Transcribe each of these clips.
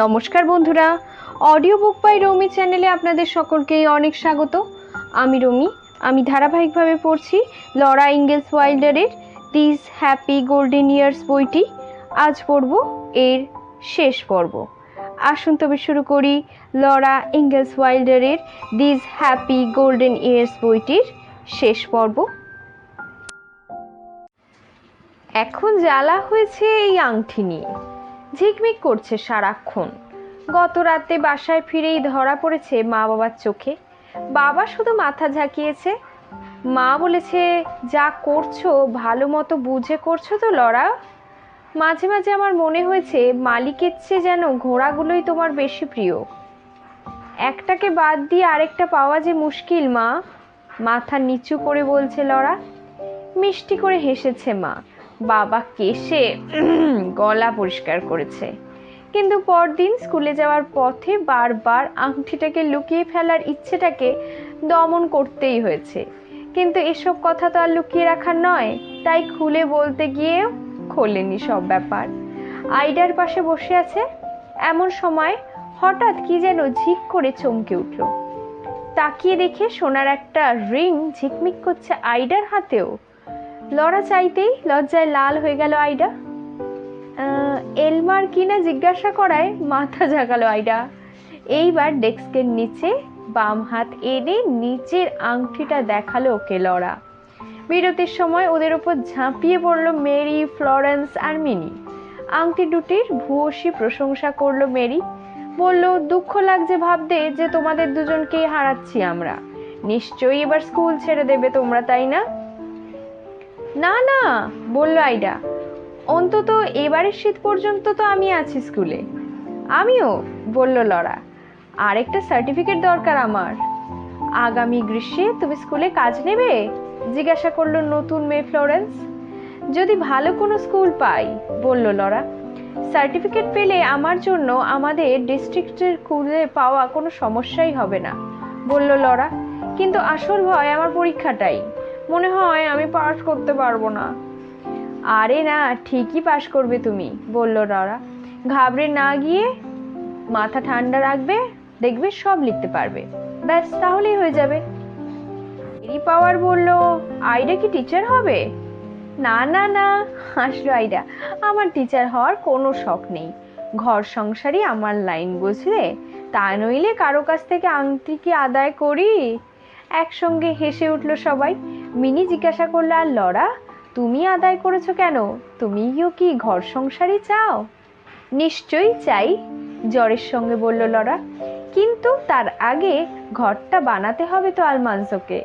নমস্কার বন্ধুরা। Audio book by রমি চ্যানেলে আপনাদের সকলকেই অনেক স্বাগত। আমি রমি, আমি ধারাবাহিকভাবে পড়ছি লরা ইঙ্গেলস ওয়াইল্ডারের দিস হ্যাপি গোল্ডেন ইয়ার্স বইটি। আজ পড়ব এর শেষ পর্ব। আসুন তবে শুরু করি লরা ইঙ্গেলস ওয়াইল্ডারের দিস হ্যাপি গোল্ডেন ইয়ার্স বইটির শেষ পর্ব। এখন জ্বালা হয়েছে এই আংটি নিয়ে। ঝিকমিক করছে সারাক্ষণ। গত রাতে বাসায় ফিরেই ধরা পড়েছে মা বাবার চোখে। বাবা শুধু মাথা ঝাঁকিয়েছে, মা বলেছে, যা করছ, ভালো মতো বুঝে করছ তো লড়া মাঝে মাঝে আমার মনে হয়েছে, মালিকের চেয়ে যেন ঘোড়াগুলোই তোমার বেশি প্রিয়। একটাকে বাদ দিয়ে আরেকটা পাওয়া যে মুশকিল, মা। মাথা নিচু করে বলছে লড়া মিষ্টি করে হেসেছে মা। বাবা কেসে গলা পরিষ্কার করেছে। কিন্তু পরদিন স্কুলে যাওয়ার পথে বারবার আংটিটাকে লুকিয়ে ফেলার ইচ্ছেটাকে দমন করতেই হয়েছে। কিন্তু এসব কথা তো আর লুকিয়ে রাখার নয়, তাই খুলে বলতে গিয়েও খোলেনি সব ব্যাপার। আইডার পাশে বসে আছে, এমন সময় হঠাৎ কি যেন ঝিক করে চমকে উঠল। তাকিয়ে দেখে সোনার একটা রিং ঝিকমিক করছে আইডার হাতেও। লড়া চাইতেই লজ্জায় লাল হয়ে গেল আইডা। এলমার কিনা জিজ্ঞাসা করায় মাথা ঝাঁকালো আইডা। এইবার ডেস্কের নিচে বাম হাত এনে নিচের আংটিটা দেখাল ওকে লড়া বিরতির সময় ওদের ওপর ঝাঁপিয়ে পড়ল মেরি, ফ্লরেন্স আর মিনি। আংটি দুটির ভূয়সী প্রশংসা করল মেরি। বলল, দুঃখ লাগছে ভাবতে যে তোমাদের দুজনকেই হারাচ্ছি আমরা। নিশ্চয়ই এবার স্কুল ছেড়ে দেবে তোমরা, তাই না? না না, বলল আইডা। অন্তত এবারের শীত পর্যন্ত তো আমি আছি স্কুলে। আমিও, বলল লরা। আরেকটা সার্টিফিকেট দরকার আমার। আগামী গ্রীষ্মে তুমি স্কুলে কাজ নেবে? জিজ্ঞাসা করল নতুন মেয়ে ফ্লোরেন্স। যদি ভালো কোনো স্কুল পাই, বলল লরা। সার্টিফিকেট পেলে আমার জন্য আমাদের ডিস্ট্রিক্টের স্কুলে পাওয়া কোনো সমস্যাই হবে না, বলল লরা। কিন্তু আসল ভয় আমার পরীক্ষাটাই। মনে হয় আমি পাস করতে পারব না। আরে না, ঠিকই পাশ করবে তুমি, বলল লরা ঘাবড়ে না গিয়ে মাথা ঠান্ডা রাখবে, দেখবে সব লিখতে পারবে। ব্যাস, তাহলেই হয়ে যাবে। এরি পাওয়ার বলল, আইডা কি টিচার হবে? না না না, হাসলো আইডা, আমার টিচার হওয়ার কোনো শখ নেই। ঘর সংসারই আমার লাইন বুঝলে? তা নইলে কারও কাছ থেকে আংটি কি আদায় করি একসঙ্গে হেসে উঠল সবাই। মিনি জিজ্ঞাসা করল, আর লড়া তুমি আদায় করেছ কেন? তুমিও কি ঘর সংসারই চাও? নিশ্চয়ই চাই, জ্বরের সঙ্গে বলল লড়া কিন্তু তার আগে ঘরটা বানাতে হবে তো আলমানসোকে।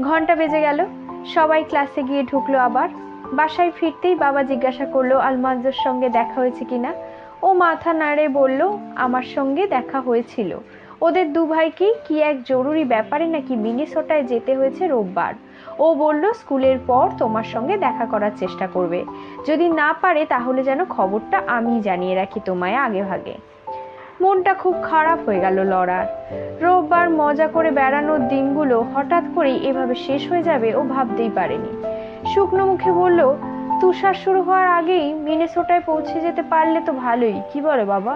ঘণ্টা বেজে গেল। সবাই ক্লাসে গিয়ে ঢুকলো আবার। বাসায় ফিরতেই বাবা জিজ্ঞাসা করল আলমানজোর সঙ্গে দেখা হয়েছে কিনা? ও মাথা নাড়ে বলল, আমার সঙ্গে দেখা হয়েছিল। ওদের দু ভাইকেই কি এক জরুরি ব্যাপারে নাকি মিনেসোটায় যেতে হয়েছে রোববার? ও বলল, স্কুলের পর তোমার সঙ্গে দেখা করার চেষ্টা করবে। যদি না পারে তাহলে যেন খবরটা আমি জানিয়ে রাখি তোমায় আগে ভাগে। মনটা খুব খারাপ হয়ে গেল লড়ার রোববার মজা করে বেড়ানোর দিনগুলো হঠাৎ করেই এভাবে শেষ হয়ে যাবে ও ভাবতেই পারেনি। শুকনো মুখে বলল, তুষার শুরু হওয়ার আগেই মিনেসোটায় পৌঁছে যেতে পারলে তো ভালোই, কি বলে বাবা?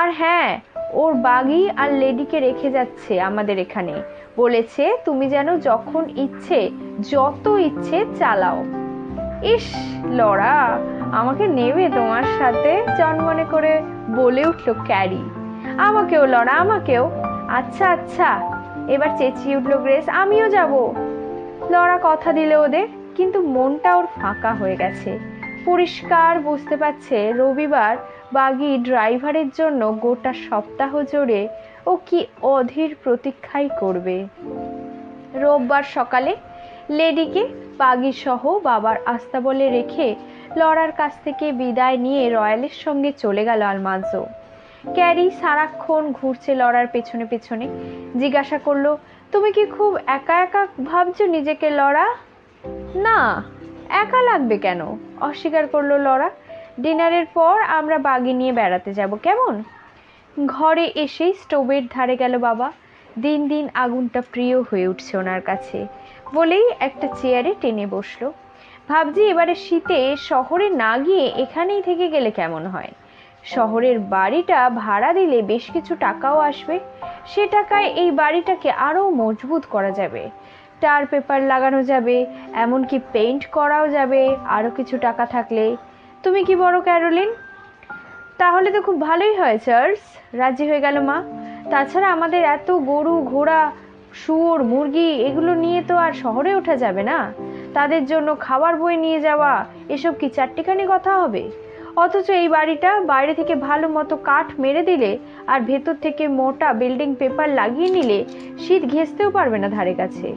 আর হ্যাঁ ওর বাগি আর লেডিকে রেখে যাচ্ছে আমাদের এখানে। বলেছে, তুমি যেন যখন ইচ্ছে, যত ইচ্ছে চালাও। ইস লড়া আমাকে নেবে তোমার সাথে? জন্মনে করে বলে উঠল ক্যারি। আমাকেও লড়া আমাকেও। আচ্ছা আচ্ছা এবার চেঁচিয়ে উঠল গ্রেস, আমিও যাব। লড়া কথা দিলে ওদের, কিন্তু মনটা ওর ফাঁকা হয়ে গেছে। পরিষ্কার বুঝতে পারছে রবিবার বাগি ড্রাইভারের জন্য গোটা সপ্তাহ জুড়ে ও কি অধীর প্রতীক্ষাই করবে? রোববার সকালে লেডিকে বাগি সহ বাবার আস্তাবলে রেখে লড়ার কাছ থেকে বিদায় নিয়ে রয়্যালের সঙ্গে চলে গেল আলমাজো ক্যারি সারাক্ষণ ঘুরছে লড়ার পেছনে পেছনে। জিজ্ঞাসা করল, তুমি কি খুব একা একা ভাবছ নিজেকে লড়া না, একা লাগবে কেন? অস্বীকার করল লড়া ডিনারের পর আমরা বাগি নিয়ে বেড়াতে যাব, কেমন? ঘরে এসেই স্টোভের ধারে গেল বাবা। দিন দিন আগুনটা প্রিয় হয়ে উঠছে ওনার কাছে বলেই একটা চেয়ারে টেনে বসল। ভাবছি এবারে শীতে শহরে না গিয়ে এখানেই থেকে গেলে কেমন হয়? শহরের বাড়িটা ভাড়া দিলে বেশ কিছু টাকাও আসবে। সে টাকায় এই বাড়িটাকে আরও মজবুত করা যাবে। টার পেপার লাগানো যাবে, এমনকি পেইন্ট করাও যাবে আরও কিছু টাকা থাকলে। তুমি কি বড় ক্যারোলিন? তাহলে তো খুব ভালোই হয় চার্স রাজি হয়ে গেল মা। তাছাড়া আমাদের এত গরু, ঘোড়া, শুয়োর, মুরগি, এগুলো নিয়ে তো আর শহরে ওঠা যাবে না। তাদের জন্য খাবার বই নিয়ে যাওয়া, এসব কি চারটিখানি কথা হবে? অথচ এই বাড়িটা বাইরে থেকে ভালো মতো কাঠ মেরে দিলে আর ভেতর থেকে মোটা বিল্ডিং পেপার লাগিয়ে নিলে শীত ঘেঁচতেও পারবে না ধারে কাছে।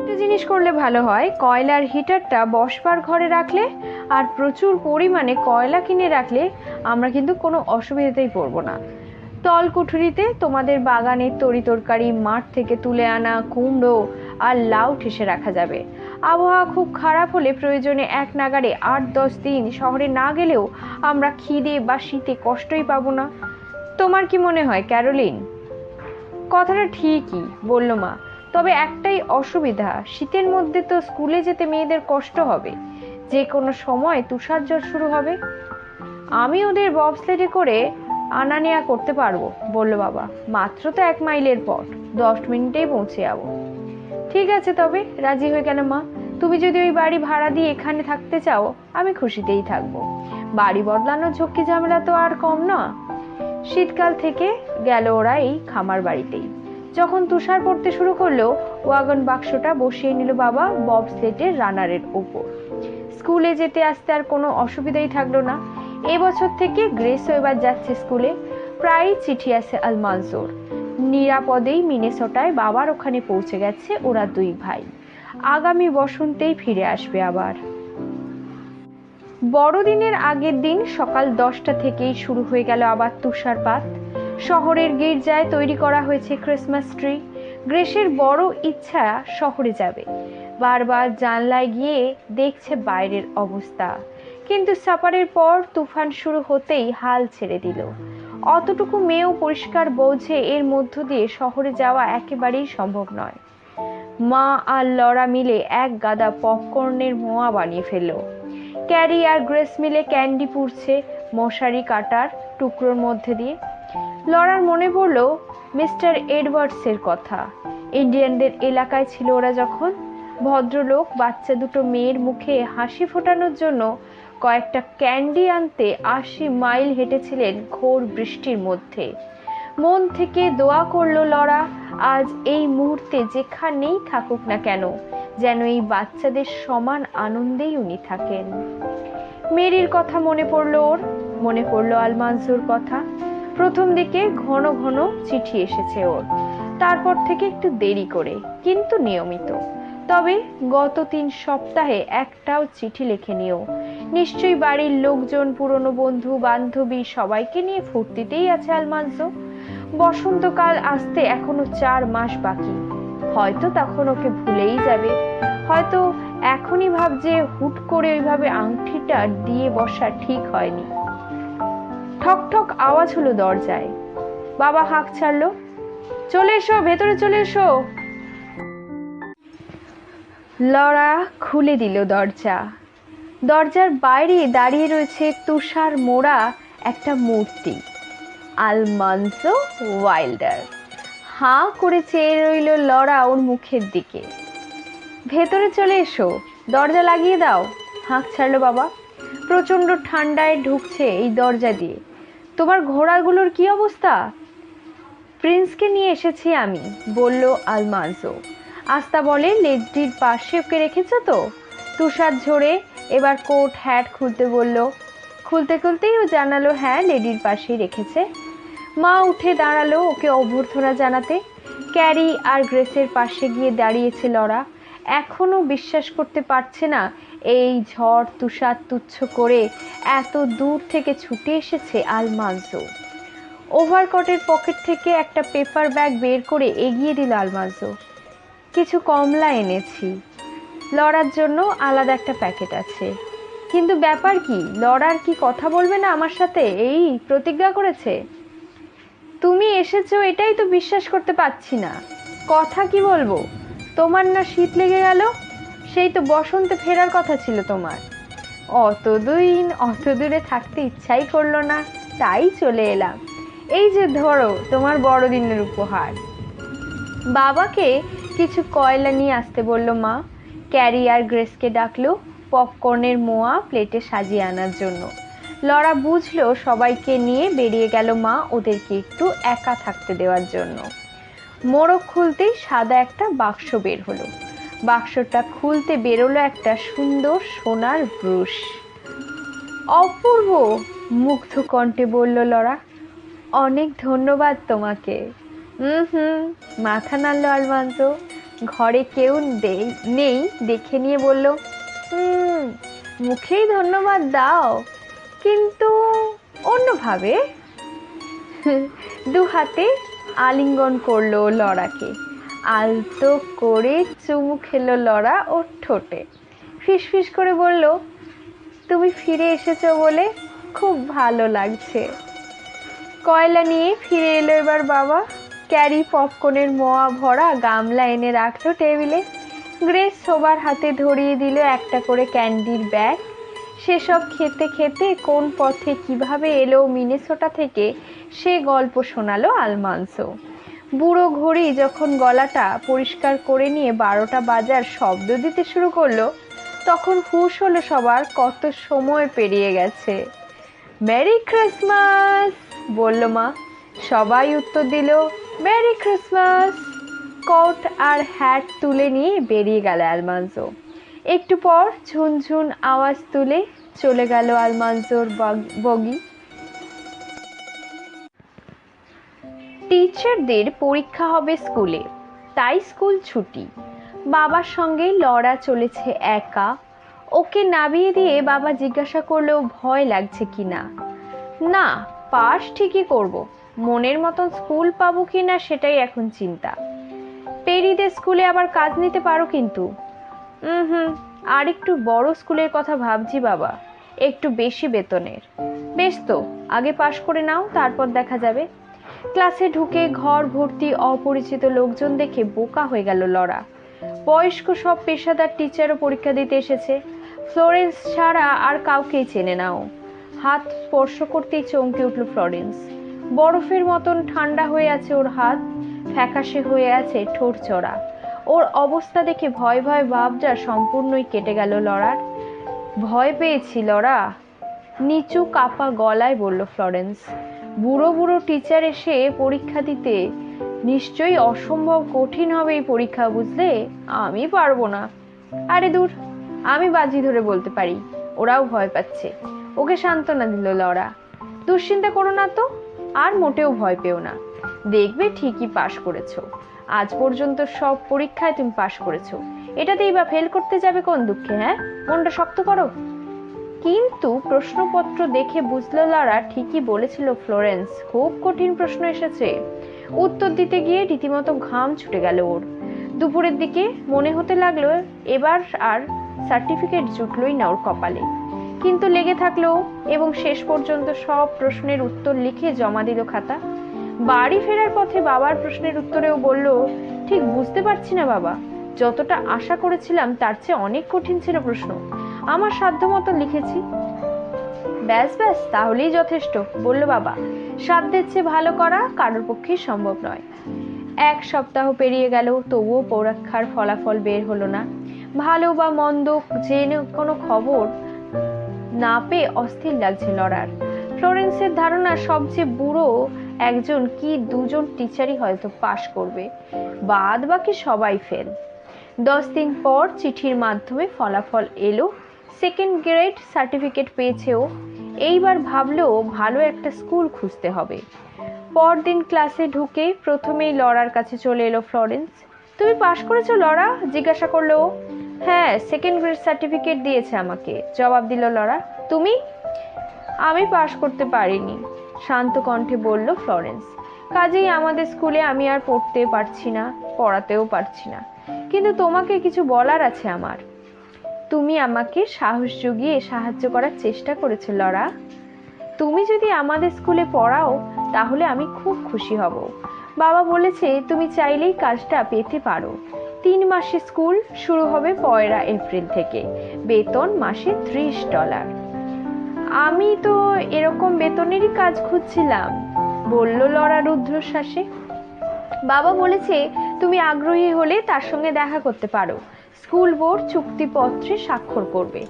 একটা জিনিস করলে ভালো হয়, কয়লার হিটারটা বসবার ঘরে রাখলে আর প্রচুর পরিমাণে কয়লা কিনে রাখলে আমরা কিন্তু কোনো অসুবিধাতেই পড়ব না। তল কুঠুরিতে তোমাদের বাগানের তরি তরকারি মাঠ থেকে তুলে আনা কুমড়ো আর লাউ ঠেসে রাখা যাবে। আবহাওয়া খুব খারাপ হলে প্রয়োজনে এক নাগারে আট দশ দিন শহরে না গেলেও আমরা খিদে বা শীতে কষ্টই পাবো না। তোমার কি মনে হয়, ক্যারোলিন? কথাটা ঠিকই বলল মা, তবে একটাই অসুবিধা, শীতের মধ্যে তো স্কুলে যেতে মেয়েদের কষ্ট হবে। যে কোনো সময় তুষার ঝড় শুরু হবে। আমি ওদের ববস্লেডে করে আনা নেয়া করতে পারব, বলল বাবা। মাত্র তো এক মাইলের পথ, দশ মিনিটেই পৌঁছে যাব। ঠিক আছে তবে, রাজি হয়ে গেল মা। তুমি যদি ওই বাড়ি ভাড়া দিয়ে এখানে থাকতে চাও, আমি খুশিতেই থাকব। বাড়ি বদলানোর ঝক্কি ঝামেলা তো আর কম না। শীতকাল থেকে গেল ওরা এই খামার বাড়িতেই। যখন তুষার পড়তে শুরু করল, ওয়াগন বাক্সটা বসিয়ে নিল বাবা বব স্লেটের রানারের ওপর। স্কুলে যেতে আসতে আর কোনো অসুবিধাই থাকল না। এবছর থেকে গ্রেসও এবার যাচ্ছে স্কুলে। প্রায়ই চিঠি আসে আলমানজোর নিরাপদেই মিনেসোটায় বাবার ওখানে পৌঁছে গেছে ওরা দুই ভাই। আগামী বসন্তেই ফিরে আসবে আবার। বড়দিনের আগের দিন সকাল দশটা থেকেই শুরু হয়ে গেল আবার তুষারপাত। শহরের গির্জায় তৈরি করা হয়েছে ক্রিসমাস ট্রি। গ্রেসের বড় ইচ্ছা শহরে যাবে। বারবার জানলায় গিয়ে দেখছে বাইরের অবস্থা। কিন্তু সাপারের পর তুফান শুরু হতেই হাল ছেড়ে দিল। অতটুকু মেয়েও পরিষ্কার বোঝে এর মধ্য দিয়ে শহরে যাওয়া একেবারেই সম্ভব নয়। মা আর লড়া মিলে এক গাদা পপকর্নের মোয়া বানিয়ে ফেলল। ক্যারি আর গ্রেস মিলে ক্যান্ডি পুড়ছে মশারি কাটার টুকরোর মধ্যে দিয়ে। লড়ার মনে পড়ল, মিস্টার এডওয়ার্ডসের কথা। ইন্ডিয়ানদের এলাকায় ছিল ওরা যখন ভদ্রলোক, বাচ্চা দুটো মেয়ের মুখে হাসি ফোটানোর জন্য কয়েকটা ক্যান্ডি আনতে আশি মাইল হেঁটেছিলেন ঘোর বৃষ্টির মধ্যে। মন থেকে দোয়া করল লড়া আজ এই মুহূর্তে যেখানেই থাকুক না কেন, যেন এই বাচ্চাদের সমান আনন্দেই উনি থাকেন। মেরির কথা মনে পড়ল ওর, মনে পড়ল আলমানসুর কথা। প্রথম দিকে ঘন ঘন চিঠি এসেছে ওর। তারপর থেকে একটু দেরি করে, কিন্তু নিয়মিত। তবে গত তিন সপ্তাহে একটাও চিঠি লেখেনিও নিশ্চয়ই বাড়ির লোকজন, পুরনো বন্ধু, বান্ধবী সবাইকে নিয়ে ফুর্তিতেই আছে আলমানসো বসন্তকাল আসতে এখনও চার মাস বাকি। হয়তো তখন ওকে ভুলেই যাবে। হয়তো এখনই ভাবছে হুট করে ওইভাবে আংটিটা দিয়ে বসা ঠিক হয়নি। ঠক ঠক আওয়াজ হলো দরজায়। বাবা হাঁক ছাড়লো, চলে এসো, ভেতরে চলে এসো। লড়া খুলে দিল দরজা। দরজার বাইরে দাঁড়িয়ে রয়েছে তুষার মোড়া একটা মূর্তি, আলমানসো ওয়াইল্ডার। হাঁ করে চেয়ে রইল লড়া ওর মুখের দিকে। ভেতরে চলে এসো, দরজা লাগিয়ে দাও। হাঁক ছাড়লো বাবা। প্রচণ্ড ঠান্ডায় ঢুকছে এই দরজা দিয়ে। তোমার ঘোড়াগুলোর কি অবস্থা? প্রিন্সকে নিয়ে এসেছি আমি, বলল আলমানসো। আস্তা বলে লেজটির পাশে ওকে রেখেছো তো। তুষার ঝরে এবার কোট হ্যাট খুলতে বলল। খুলতে খুলতেই ও জানালো হ্যাঁ লেডির পাশেই রেখেছে। মা উঠে দাঁড়াল ওকে অভ্যর্থনা জানাতে। ক্যারি আর গ্রেসের পাশে গিয়ে দাঁড়িয়েছে লড়া এখনও বিশ্বাস করতে পারছে না এই ঝড় তুষার তুচ্ছ করে এত দূর থেকে ছুটে এসেছে আলমানজো। ওভারকটের পকেট থেকে একটা পেপার ব্যাগ বের করে এগিয়ে দিল আলমাজো কিছু কমলা এনেছি। লড়ার জন্য আলাদা একটা প্যাকেট আছে। কিন্তু ব্যাপার কি, লড়ার কি কথা বলবে না আমার সাথে? এই প্রতিজ্ঞা করেছে? তুমি এসেছ এটাই তো বিশ্বাস করতে পারছি না। কথা কি বলব? তোমার না শীত লেগে গেল? সেই তো বসন্তে ফেরার কথা ছিল তোমার। অত দিন অত দূরে থাকতে ইচ্ছাই করল না, তাই চলে এলাম। এই যে ধরো, তোমার বড়দিনের উপহার। বাবাকে কিছু কয়লা নিয়ে আসতে বলল মা। ক্যারি আর গ্রেসকে ডাকলো পপকর্নের মোয়া প্লেটে সাজিয়ে আনার জন্য। লড়া বুঝলো সবাইকে নিয়ে বেরিয়ে গেল মা ওদেরকে একটু একা থাকতে দেওয়ার জন্য। মোড়ক খুলতেই সাদা একটা বাক্স বের হলো। বাক্সটা খুলতে বেরোলো একটা সুন্দর সোনার ব্রুশ। অপূর্ব! মুগ্ধ কণ্ঠে বলল লড়া অনেক ধন্যবাদ তোমাকে। হুম হুম। মাথা নাড়ল আলমান্ত ঘরে কেউ নেই, দেখে নিয়ে বলল, হুম, মুখেই ধন্যবাদ দাও, কিন্তু অন্যভাবে? দু হাতে আলিঙ্গন করল লড়াকে। আলতো করে চুমু খেলো লড়া ওর ঠোঁটে। ফিসফিস করে বলল, তুমি ফিরে এসেছ বলে খুব ভালো লাগছে। কয়লা নিয়ে ফিরে এলো এবার বাবা। ক্যারি পপকর্নের মোয়া ভরা গামলা এনে রাখল টেবিলে। গ্রেস সবার হাতে ধরিয়ে দিল একটা করে ক্যান্ডির ব্যাগ। সেসব খেতে খেতে কোন পথে কীভাবে এলো মিনেসোটা থেকে, সে গল্প শোনালো আলমানসো। বুড়ো ঘড়ি যখন গলাটা পরিষ্কার করে নিয়ে বারোটা বাজার শব্দ দিতে শুরু করল, তখন হুশ হলো সবার কত সময় পেরিয়ে গেছে। Merry Christmas! বলল মা। সবাই উত্তর দিল, মেরি ক্রিসমাস! কোট আর হ্যাট তুলে নিয়ে বেরিয়ে গেল আলমানজো। একটু পর ঝুনঝুন আওয়াজ তুলে চলে গেল আলমানজোর বগ- টিচারদের পরীক্ষা হবে স্কুলে, তাই স্কুল ছুটি। বাবার সঙ্গে লড়া চলেছে একা। ওকে নামিয়ে দিয়ে বাবা জিজ্ঞাসা করলেও ভয় লাগছে কি না না, পাস ঠিকই করব। মনের মতন স্কুল পাবো কি না সেটাই এখন চিন্তা। পেরিদের স্কুলে আবার কাজ নিতে পারো কিন্তু। হুম হুম, আর একটু বড় স্কুলের কথা ভাবছি বাবা, একটু বেশি বেতনের। বেশ তো, আগে পাশ করে নাও, তারপর দেখা যাবে। ক্লাসে ঢুকে ঘর ভর্তি অপরিচিত লোকজন দেখে বোকা হয়ে গেল লড়া বয়স্ক সব পেশাদার টিচারও পরীক্ষা দিতে এসেছে। ফ্লোরেন্স ছাড়া আর কাউকেই চেনে নাও। হাত স্পর্শ করতেই চমকে উঠল ফ্লোরেন্স বরফের মতন ঠান্ডা হয়ে আছে ওর হাত, ফ্যাকাশে হয়ে আছে ঠোঁট চড়া। ওর অবস্থা দেখে ভয় ভয় ভাবটা সম্পূর্ণই কেটে গেল লড়ার ভয় পেয়েছি লড়া নিচু কাপা গলায় বলল ফ্লোরেন্স, বুড়ো বুড়ো টিচার এসে পরীক্ষা দিতে নিশ্চয়ই অসম্ভব কঠিন হবে এই পরীক্ষা, বুঝলে? আমি পারব না। আরে দূর, আমি বাজি ধরে বলতে পারি, ওরাও ভয় পাচ্ছে। ওকে সান্ত্বনা দিল লড়া দুশ্চিন্তা করো না তো আর মোটেও ভয় পেও না। দেখবে ঠিকই পাশ করেছ। আজ পর্যন্ত সব পরীক্ষায় তুমি পাশ করেছ। এটাতেই বা ফেল করতে যাবে কোন দুঃখে হ্যাঁ? মনটা শক্ত করো। কিন্তু প্রশ্নপত্র দেখে বুঝলো লড়া ঠিকই বলেছিল ফ্লোরেন্স। খুব কঠিন প্রশ্ন এসেছে। উত্তর দিতে গিয়ে রীতিমতো ঘাম ছুটে গেল ওর। দুপুরের দিকে মনে হতে লাগল এবার আর সার্টিফিকেট জুটলই না ওর কপালে। কিন্তু লেগে থাকলেও এবং শেষ পর্যন্ত সব প্রশ্নের উত্তর লিখে জমা দিল খাতা। বাড়ি ফেরার পথে বাবার প্রশ্নের উত্তরেও বলল, ঠিক বুঝতে পারছি না বাবা। যতটা আশা করেছিলাম তার চেয়ে অনেক কঠিন ছিল প্রশ্ন। আমার সাধ্য মতো লিখেছি। ব্যাস ব্যাস, তাহলেই যথেষ্ট, বলল বাবা। সাধ্যের চেয়ে ভালো করা কারোর পক্ষেই সম্ভব নয়। এক সপ্তাহ পেরিয়ে গেল, তবুও পরীক্ষার ফলাফল বের হলো না। ভালো বা মন্দ জেনে কোনো খবর না পেয়ে অস্থির লাগছে লড়ার ফ্লোরেন্সের ধারণা, সবচেয়ে বুড়ো একজন কি দুজন টিচারই হয়তো পাশ করবে। বাদ বাকি সবাই ফেল। দশ দিন পর চিঠির মাধ্যমে ফলাফল এলো। সেকেন্ড গ্রেড সার্টিফিকেট পেয়েছেও। এইবার ভাবলেও ভালো একটা স্কুল খুঁজতে হবে। পরদিন ক্লাসে ঢুকে প্রথমেই লড়ার কাছে চলে এলো ফ্লোরেন্স। তুমি পাশ করেছ লড়া জিজ্ঞাসা করল। হ্যাঁ সেকেন্ড গ্রেড সার্টিফিকেট দিয়েছে আমাকে। জবাব দিল লড়া তুমি? আমি পাশ করতে পারিনি, শান্ত কণ্ঠে বলল ফ্লোরেন্স। কাজেই আমাদের স্কুলে আমি আর পড়তে পারছি না, পড়াতেও পারছি না। কিন্তু তোমাকে কিছু বলার আছে আমার। তুমি আমাকে সাহস জুগিয়ে সাহায্য করার চেষ্টা করেছ লড়া তুমি যদি আমাদের স্কুলে পড়াও, তাহলে আমি খুব খুশি হব। বাবা বলেছে, তুমি চাইলেই কাজটা পেতে পারো। তিন মাসে স্কুল শুরু হবে পয়লা এপ্রিল থেকে। বেতন মাসে ত্রিশ ডলার। আমি তো এরকম বেতনেরই কাজ খুঁজছিলাম, বলল লড়া রুদ্রশ্বাসে। বাবা বলেছে, তুমি আগ্রহী হলে তার সঙ্গে দেখা করতে পারো। স্কুল বোর্ড চুক্তিপত্রে স্বাক্ষর করবে।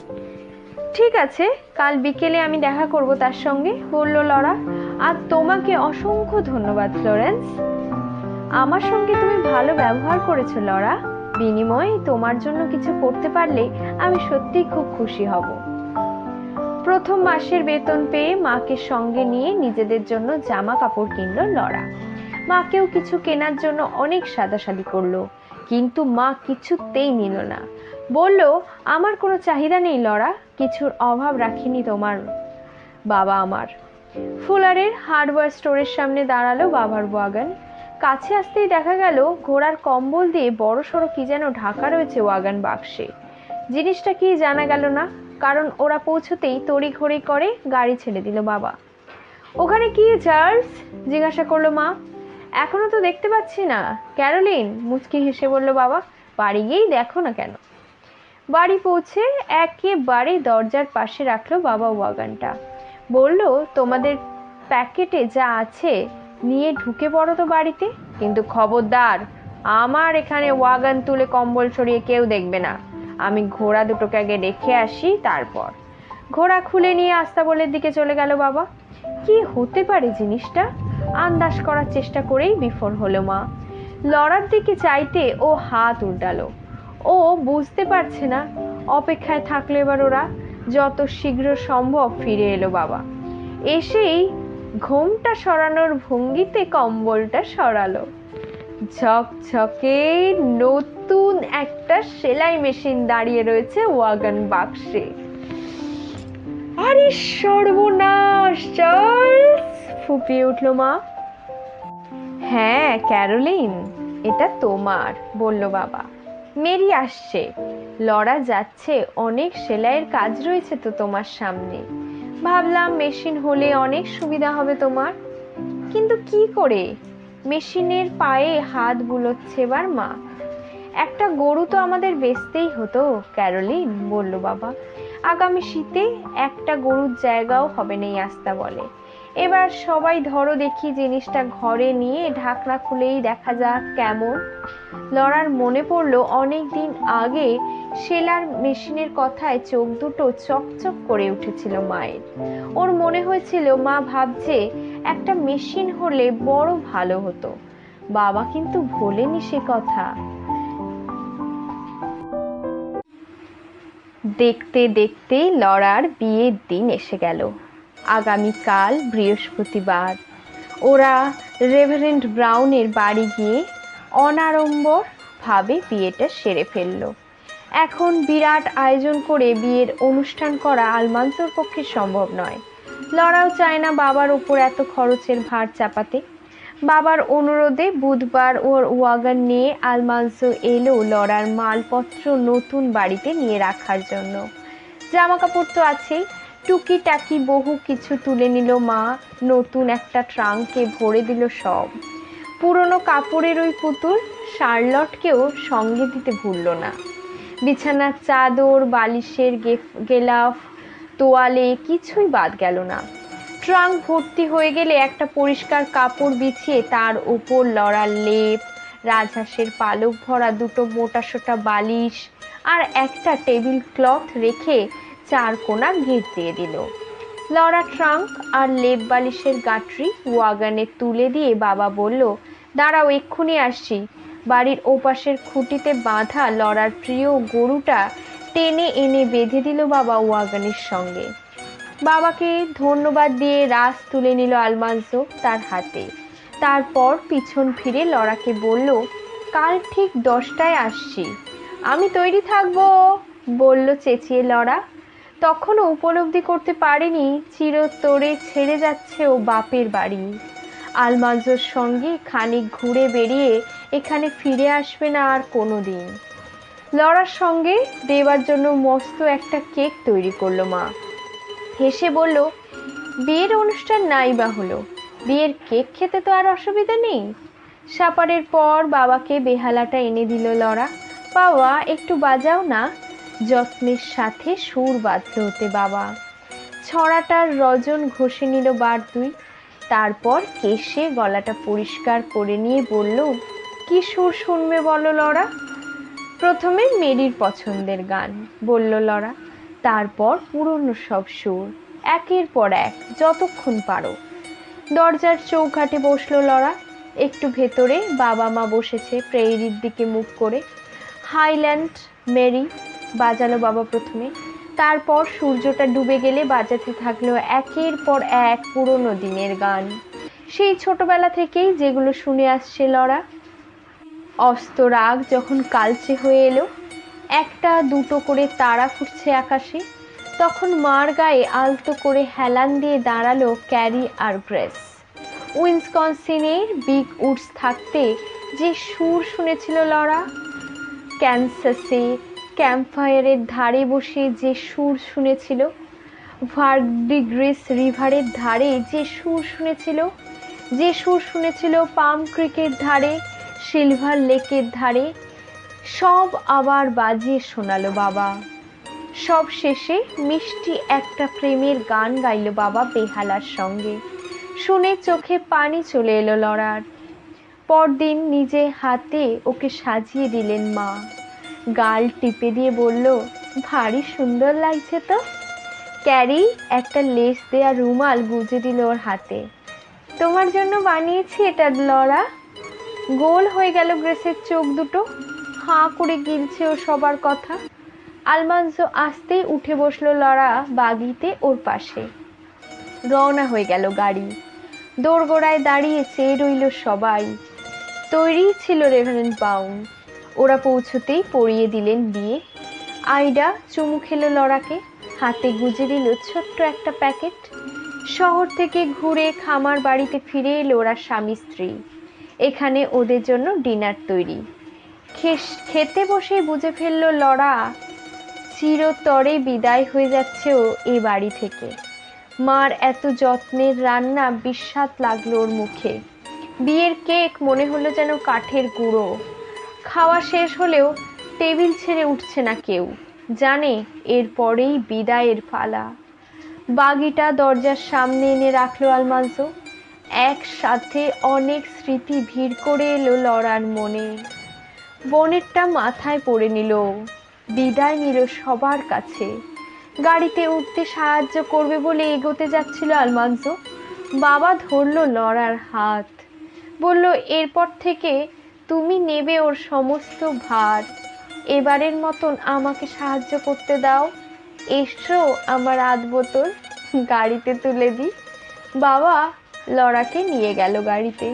ঠিক আছে, কাল বিকেলে আমি দেখা করব তার সঙ্গে, বলল লড়া আর তোমাকে অসংখ্য ধন্যবাদ, ফ্লোরেন্স। আমার সঙ্গে তুমি ভালো ব্যবহার করেছ, লরা। বিনিময়ে তোমার জন্য কিছু করতে পারলে আমি সত্যিই খুব খুশি হব। প্রথম মাসের বেতন পেয়ে মাকে সঙ্গে নিয়ে নিজেদের জন্য জামা কাপড় কিনলো লরা। মাকেও কিছু কেনার জন্য অনেক সাদাসাদি করল, কিন্তু মা কিছুতেই নিল না। বলল, আমার কোনো চাহিদা নেই, লরা। কিছুর অভাব রাখিনি তোমার বাবা আমার। ফুলারের হার্ডওয়্যার স্টোরের সামনে দাঁড়াল বাবার ওয়াগান কাছে আসতেই দেখা গেল ঘোড়ার কম্বল দিয়ে বড় সড়ো কি যেন ঢাকা রয়েছে ওয়াগান বাক্সে। জিনিসটা কি জানা গেল না, কারণ ওরা পৌঁছতেই তড়িঘড়ি করে গাড়ি ছেড়ে দিল বাবা। ওখানে কি চার্লস? জিজ্ঞাসা করল মা। এখনও তো দেখতে পাচ্ছি না। ক্যারোলিন? মুচকি হেসে বলল বাবা, বাড়ি গিয়েই দেখো না কেন। বাড়ি পৌঁছে একেবারে দরজার পাশে রাখল বাবা ওয়াগানটা। বলল, তোমাদের প্যাকেটে যা আছে নিয়ে ঢুকে পড়ো তো বাড়িতে। কিন্তু খবরদার, আমার এখানে ওয়াগান তুলে কম্বল সরিয়ে কেউ দেখবে না। আমি ঘোড়া দুটোকে আগে রেখে আসি, তারপর। ঘোড়া খুলে নিয়ে আস্তাবলের দিকে চলে গেল বাবা। কি হতে পারে জিনিসটা? আন্দাজ করার চেষ্টা করেই বিফল হলো মা। লড়ার দিকে চাইতে ও হাত উল্টালো। ও বুঝতে পারছে না, অপেক্ষায় থাকল এবার ওরা। যত শীঘ্র সম্ভব ফিরে এলো বাবা। এসেই ঘোমটা সরানোর ভঙ্গিতে কম্বলটা সরালো। ঝকঝকে নতুন একটা সেলাই মেশিন দাঁড়িয়ে রয়েছে ওয়াগন বাক্সে। আরে সর্বনাশ, চার্লস! ফুপিয়ে উঠল মা। হ্যাঁ ক্যারোলিন, এটা তোমার, বলল বাবা। মেরি আসছে লড়া যাচ্ছে, অনেক সেলাইয়ের কাজ রয়েছে তো তোমার সামনে। ভাবলাম মেশিন হলে অনেক সুবিধা হবে তোমার। কিন্তু কি করে? মেশিনের পায়ে হাত বুলোচ্ছে এবার মা। একটা গরু তো আমাদের বেচতেই হতো, ক্যারোলিন, বলল বাবা। আগামী শীতে একটা গরুর জায়গাও হবে নেই, আস্তা বলে। এবার সবাই ধরো দেখি জিনিসটা ঘরে নিয়ে ঢাকনা খুলেই দেখা যাক কেমন। লড়ার মনে পড়ল অনেক দিন আগে সেলার মেশিনের কথায় চোখ দুটো চকচক করে উঠেছিল মায়ের। ওর মনে হয়েছিল, মা ভাবছে একটা মেশিন হলে বড় ভালো হতো। বাবা কিন্তু ভোলেনি সে কথা। দেখতে দেখতে লড়ার বিয়ের দিন এসে গেল। আগামীকাল বৃহস্পতিবার। ওরা রেভারেন্ড ব্রাউনের বাড়ি গিয়ে অনাড়ম্বর ভাবে বিয়েটা সেরে ফেলল। এখন বিরাট আয়োজন করে বিয়ের অনুষ্ঠান করা আলমান্সোর পক্ষে সম্ভব নয়। লড়াও চায় না বাবার উপর এত খরচের ভার চাপাতে। বাবার অনুরোধে বুধবার ওর ওয়াগন নিয়ে আলমান্সো এলো লড়ার মালপত্র নতুন বাড়িতে নিয়ে রাখার জন্য। জামা কাপড় তো আছেই টুকিটাকি বহু কিছু তুলে নিল মা, নতুন একটা ট্রাঙ্কে ভরে দিল সব। পুরনো কাপড়ের ওই পুতুল শার্লটকেও সঙ্গে দিতে ভুলল না। বিছানার চাদর, বালিশের গেলাফ, তোয়ালে কিছুই বাদ গেল না। ট্রাঙ্ক ভর্তি হয়ে গেলে একটা পরিষ্কার কাপড় বিছিয়ে তার উপর লড়ার লেপ, রাজহাঁসের পালক ভরা দুটো মোটা সোটা বালিশ আর একটা টেবিল ক্লথ রেখে চার কোনা গেট দিয়ে দিল। লড়া ট্রাঙ্ক আর লেপ বালিশের গাঁটরি ওয়াগানে তুলে দিয়ে বাবা বলল, দাঁড়াও, এক্ষুনি আসছি। বাড়ির ওপাশের খুঁটিতে বাঁধা লড়ার প্রিয় গরুটা টেনে এনে বেঁধে দিল বাবা ওয়াগানের সঙ্গে। বাবাকে ধন্যবাদ দিয়ে রাস তুলে নিল আলমান্সো তার হাতে। তারপর পিছন ফিরে লড়াকে বলল, কাল ঠিক দশটায় আসছি। আমি তৈরি থাকব, বলল চেঁচিয়ে লড়া তখনও উপলব্ধি করতে পারেনি, চিরতরে ছেড়ে যাচ্ছে ও বাপের বাড়ি। আলমাজোর সঙ্গে খানিক ঘুরে বেরিয়ে এখানে ফিরে আসবে না আর কোনো দিন লড়ার সঙ্গে দেবার জন্য মস্ত একটা কেক তৈরি করল মা। হেসে বলল, বিয়ের অনুষ্ঠান নাই বা হলো। বিয়ের কেক খেতে তো আর অসুবিধা নেই। সাপারের পর বাবাকে বেহালাটা এনে দিল লড়া বাবা, একটু বাজাও না। যত্নের সাথে সুর বাঁধল হতে বাবা। ছড়াটার রজন ঘষে নিল বার দুই তারপর কেশে গলাটা পরিষ্কার করে নিয়ে বলল, কি সুর শুনবে বলো লড়া প্রথমে মেরির পছন্দের গান, বলল লড়া তারপর পুরনো সব সুর, একের পর এক, যতক্ষণ পারো। দরজার চৌকাঠে বসল লড়া একটু ভেতরে বাবা মা বসেছে প্রেয়রির দিকে মুখ করে। হাইল্যান্ড, মেরি বাজালো বাবা প্রথমে। তারপর সূর্যটা ডুবে গেলে বাজাতে থাকল একের পর এক পুরনো দিনের গান। সেই ছোটবেলা থেকেই যেগুলো শুনে আসছে লড়া অস্ত রাগ যখন কালচে হয়ে এলো, একটা দুটো করে তারা ফুটছে আকাশে। তখন মার গায়ে আলতো করে হেলান দিয়ে দাঁড়াল ক্যারি আর গ্রেস। উইন্সকনসিনের বিগ উডস থাকতে যে সুর শুনেছিল লড়া ক্যান্সাসে ক্যাম্পফায়ারের ধারে বসে যে সুর শুনেছিল ভার্ডিগ্রিস রিভারের ধারে যে সুর শুনেছিল, যে সুর শুনেছিল পাম ক্রিকের ধারে, সিলভার লেকের ধারে, সব আবার বাজিয়ে শোনালো বাবা। সব শেষে মিষ্টি একটা প্রেমের গান গাইল বাবা বেহালার সঙ্গে। শুনে চোখে পানি চলে এলো লড়ার পরদিন নিজে হাতে ওকে সাজিয়ে দিলেন মা। গাল টিপে দিয়ে বলল, ভারী সুন্দর লাগছে তো? ক্যারি একটা লেস দেয়া রুমাল গুজে দিল ওর হাতে। তোমার জন্য বানিয়েছি এটা লড়া গোল হয়ে গেল গ্রেসের চোখ দুটো। হাঁ করে গিলছে ও সবার কথা। আলমানজো আসতেই উঠে বসল লড়া বাগিতে ওর পাশে। রওনা হয়ে গেল গাড়ি। দোরগোড়ায় দাঁড়িয়ে চেয়ে রইল সবাই। তৈরি ছিল রেভারেন্ট বাউন। ওরা পৌঁছতেই পরিয়ে দিলেন বিয়ে। আইডা চুমু খেলো লড়াকে, হাতে গুজে দিল ছোট্ট একটা প্যাকেট। শহর থেকে ঘুরে খামার বাড়িতে ফিরে এলো ওরা স্বামী স্ত্রী। এখানে ওদের জন্য ডিনার তৈরি। খেতে বসে বুঝে ফেলল লড়া, চিরতরে বিদায় হয়ে যাচ্ছে ও এ বাড়ি থেকে। মার এত যত্নের রান্না বিস্বাদ লাগল ওর মুখে। বিয়ের কেক মনে হলো যেন কাঠের গুঁড়ো। খাওয়া শেষ হলেও টেবিল ছেড়ে উঠছে না কেউ। জানে এরপরেই বিদায়ের ফালা বাগিটা দরজার সামনে এনে রাখল আলমানজো একসাথে অনেক স্মৃতি ভিড় করে এলো লড়ার মনে। বোনেরটা মাথায় পড়ে নিল। বিদায় নিল সবার কাছে। গাড়িতে উঠতে সাহায্য করবে বলে এগোতে যাচ্ছিল আলমানজো বাবা ধরলো লড়ার হাত। বলল, এরপর থেকে তুমি নেবে ওর সমস্ত ভার। এবারের মতন আমাকে সাহায্য করতে দাও। এসো আমার আধ বোতল গাড়িতে তুলে দিই বাবা লড়াকে নিয়ে গেল গাড়িতে।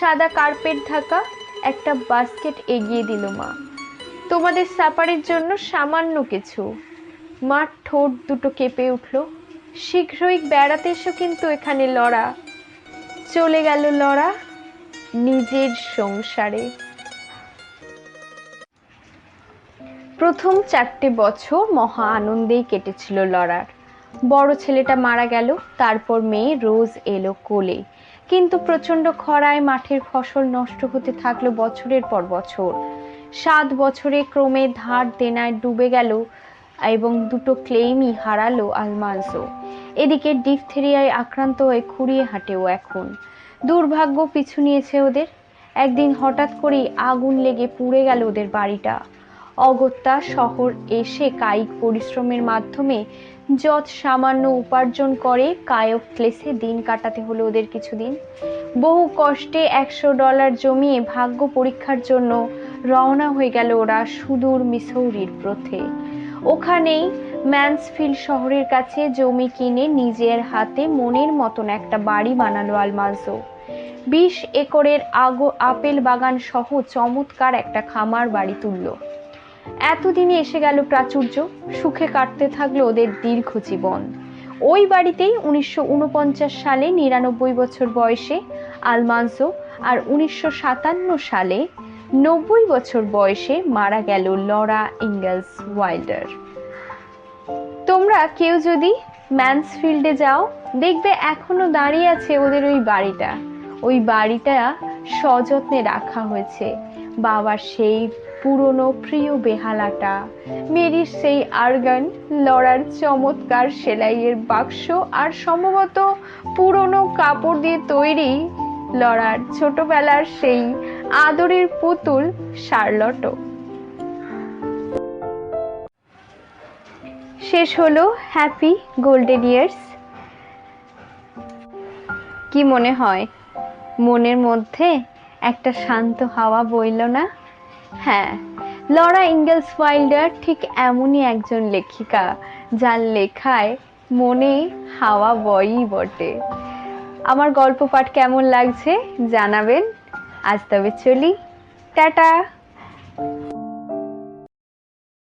সাদা কার্পেট ঢাকা, একটা বাস্কেট এগিয়ে দিল মা। তোমাদের সাপারের জন্য সামান্য কিছু। মার ঠোঁট দুটো কেঁপে উঠল। শীঘ্রই বেড়াতে এসো কিন্তু এখানে লড়া চলে গেল লড়া নিজের সংসারে। প্রথম চারটে বছর মহা আনন্দেই কেটেছিল লড়ার বড় ছেলেটা মারা গেল, তারপর মেয়ে রোজ এলো কোলে। কিন্তু প্রচণ্ড খরায় মাঠের ফসল নষ্ট হতে থাকল বছরের পর বছর। সাত বছরে ক্রমে ধার দেনায় ডুবে গেল এবং দুটো ক্লেইমই হারালো আলমানসো। এদিকে ডিফথেরিয়ায় আক্রান্ত হয়ে খুঁড়িয়ে হাঁটেও এখন। দুর্ভাগ্য পিছু নিয়েছে ওদের। একদিন হঠাৎ করেই আগুন লেগে পুড়ে গেল ওদের বাড়িটা। অগত্যা শহর এসে কায়িক পরিশ্রমের মাধ্যমে যত সামান্য উপার্জন করে, কায়ক ক্লেসে দিন কাটাতে হলো ওদের কিছুদিন। বহু কষ্টে একশো ডলার জমিয়ে ভাগ্য পরীক্ষার জন্য রওনা হয়ে গেল ওরা সুদূর মিসৌরির পথে। ওখানেই ম্যান্সফিল্ড শহরের কাছে জমি কিনে নিজের হাতে মনের মতন একটা বাড়ি বানালো আলমাজো বিশ একরের আগো আপেল বাগান সহ চমৎকার একটা খামার বাড়ি তুলল। এতদিনে এসে গেল প্রাচুর্য, সুখে কাটতে থাকল ওদের দীর্ঘ জীবন। ওই বাড়িতেই উনিশশো উনপঞ্চাশ সালে নিরানব্বই বছর বয়সে আলমানজো আর উনিশশো সাতান্ন সালে নব্বই বছর বয়সে মারা গেল লরা ইঙ্গেলস ওয়াইল্ডার। তোমরা কেউ যদি ম্যান্সফিল্ডে যাও, দেখবে এখনও দাঁড়িয়ে আছে ওদের ওই বাড়িটা। ওই বাড়িটা সযত্নে রাখা হয়েছে। বাবার সেই পুরনো প্রিয় বেহালাটা, মেরির সেই আর্গান, লড়ার চমৎকার সেলাইয়ের বাক্স আর সম্ভবত পুরনো কাপড় দিয়ে তৈরি লড়ার ছোটবেলার সেই আদরের পুতুল শার্লটও। শেষ হলো হ্যাপি গোল্ডেন ইয়ার্স কি মনে হয়? মনের মধ্যে একটা শান্ত হাওয়া বইল না? হ্যাঁ লরা ইঙ্গেলস ওয়াইল্ডার ঠিক এমনই একজন লেখিকা, যার লেখায় মনে হাওয়া বয়ই বটে। আমার গল্প পাঠ কেমন লাগছে জানাবেন। আজ তবে চলি। টাটা।